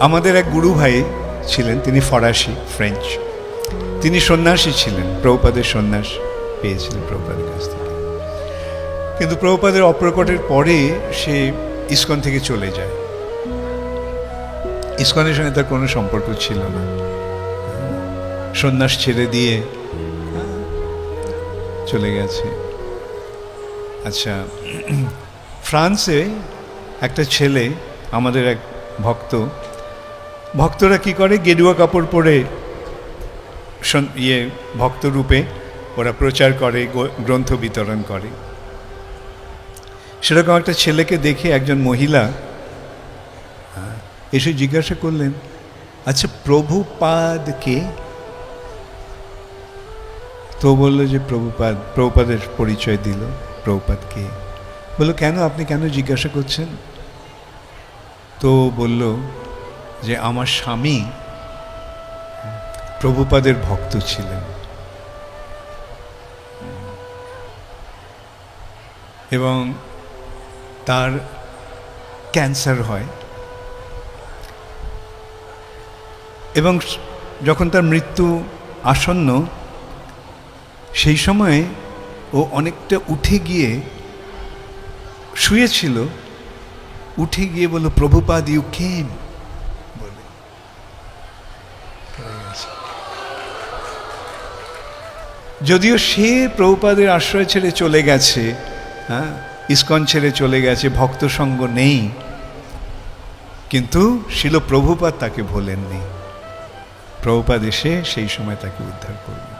আমাদের এক গুরু ভাই ছিলেন, তিনি ফরাসি ফ্রেঞ্চ তিনি সন্ন্যাসী ছিলেন, প্রভুপাদের সন্ন্যাস পেয়েছিলেন প্রভুপাদের কাছ থেকে। কিন্তু প্রভুপাদের অপ্রকটের পরে সে ইস্কন থেকে চলে যায়। ইস্কনের সঙ্গে তার কোনো সম্পর্ক ছিল না। সন্ন্যাস ছেড়ে দিয়ে চলে গেছে। আচ্ছা ফ্রান্সে একটা ছেলে, আমাদের এক ভক্ত ভক্তরা কি করে? গেরুয়া কাপড় পরে ইয়ে ভক্তরূপে ওরা প্রচার করে গ্রন্থ বিতরণ করে। সেরকম একটা ছেলেকে দেখে একজন মহিলা এসে জিজ্ঞাসা করলেন আচ্ছা প্রভুপাদ কে? তো বলল যে, প্রভুপাদ, প্রভুপাদের পরিচয় দিল, প্রভুপাদ কে? বলল, কেন? আপনি কেন জিজ্ঞাসা করছেন? তো বলল যে আমার স্বামী প্রভুপাদের ভক্ত ছিলেন। এবং তার ক্যান্সার হয়। এবং যখন তার মৃত্যু আসন্ন, সেই সময়ে ও অনেকটা উঠে গিয়ে শুয়েছিল, উঠে গিয়ে বলল, প্রভুপাদ ইউ কেম যদিও সে প্রভুপাদের আশ্রয় ছেড়ে চলে গেছে হ্যাঁ ইস্কন ছেড়ে চলে গেছে ভক্ত সঙ্গ নেই, কিন্তু শিল প্রভুপাদ তাকে ভোলেননি। প্রভুপাদ এসে সেই সময় তাকে উদ্ধার করবেন